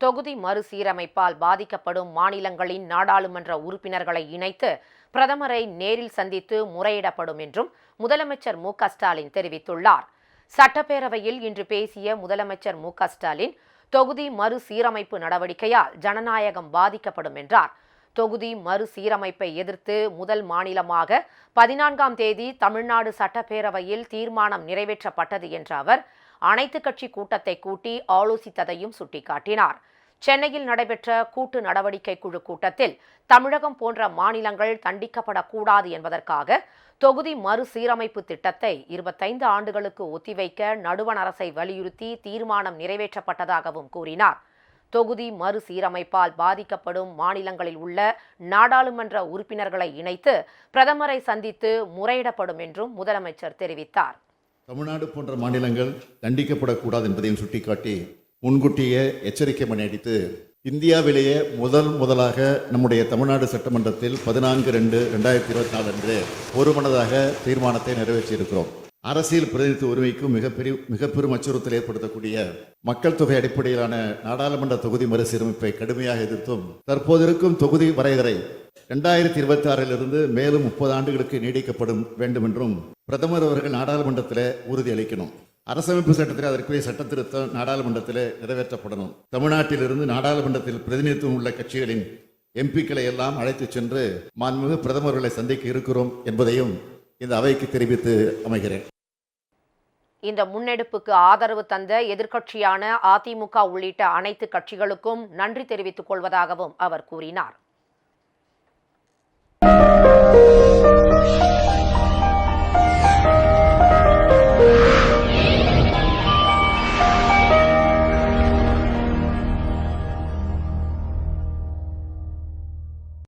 தொகுதி மறுசீரமைப்பால் பாதிக்கப்படும் மாநிலங்களின் நாடாளுமன்ற உறுப்பினர்களை இணைத்து பிரதமரை நேரில் சந்தித்து முறையிடப்படும் என்றும் முதலமைச்சர் மு ஸ்டாலின் தெரிவித்துள்ளார். சட்டப்பேரவையில் இன்று பேசிய முதலமைச்சர் மு ஸ்டாலின் தொகுதி மறுசீரமைப்பு நடவடிக்கையால் ஜனநாயகம் பாதிக்கப்படும் என்றார். தொகுதி மறுசீரமைப்பை எதிர்த்து முதல் மாநிலமாக பதினான்காம் தேதி தமிழ்நாடு சட்டப்பேரவையில் தீர்மானம் நிறைவேற்றப்பட்டது என்ற அவர் அனைத்து கட்சி கூட்டத்தை கூட்டி ஆலோசித்ததையும் சுட்டிக்காட்டினார். சென்னையில் நடைபெற்ற கூட்டு நடவடிக்கை குழு கூட்டத்தில் தமிழகம் போன்ற மாநிலங்கள் தண்டிக்கப்படக்கூடாது என்பதற்காக தொகுதி மறுசீரமைப்பு திட்டத்தை இருபத்தைந்து ஆண்டுகளுக்கு ஒத்திவைக்க நடுவண் அரசை வலியுறுத்தி தீர்மானம் நிறைவேற்றப்பட்டதாகவும் கூறினார். தொகுதி மறுசீரமைப்பால் பாதிக்கப்படும் மாநிலங்களில் உள்ள நாடாளுமன்ற உறுப்பினர்களை இணைத்து பிரதமரை சந்தித்து முறையிடப்படும் என்றும் முதலமைச்சர் தெரிவித்தார். தமிழ்நாடு போன்ற மாநிலங்கள் தண்டிக்கப்படக்கூடாது என்பதையும் சுட்டிக்காட்டி முன்கூட்டியே எச்சரிக்கை மணி அடித்து இந்தியாவிலேயே முதல் முதலாக நம்முடைய தமிழ்நாடு சட்டமன்றத்தில் பதினான்கு ரெண்டு ரெண்டாயிரத்தி இருபத்தி நாலு அன்று ஒருமனதாக தீர்மானத்தை நிறைவேற்றியிருக்கிறோம். அரசியல் பிரதிநிதித்துவ உரிமைக்கும் மிகப்பெரிய மிக பெரும் அச்சுறுத்தல் ஏற்படுத்தக்கூடிய மக்கள் தொகை அடிப்படையிலான நாடாளுமன்ற தொகுதி மறுசீரமைப்பை கடுமையாக எதிர்த்தும் தற்போது இருக்கும் தொகுதி வரையறை ரெண்டாயிரத்தி இருபத்தி ஆறிலிருந்து மேலும் முப்பது ஆண்டுகளுக்கு நீடிக்கப்படும் வேண்டும் என்றும் பிரதமர் அவர்கள் நாடாளுமன்றத்தில் உறுதியளிக்கணும் அரசமைப்பு சட்டத்தில் அதற்குரிய சட்ட திருத்தம் நாடாளுமன்றத்தில் நிறைவேற்றப்படணும். தமிழ்நாட்டிலிருந்து நாடாளுமன்றத்தில் பிரதிநிதித்துவம் உள்ள கட்சிகளின் எம்பிக்களை எல்லாம் அழைத்துச் சென்று மாண்புமிகு பிரதமர்களை சந்திக்க இருக்கிறோம் என்பதையும் இந்த அவைக்கு தெரிவித்து அமைகிறேன். இந்த முன்னெடுப்புக்கு ஆதரவு தந்த எதிர்க்கட்சியான அதிமுக உள்ளிட்ட அனைத்து கட்சிகளுக்கும் நன்றி தெரிவித்துக் கொள்வதாகவும் அவர் கூறினார்.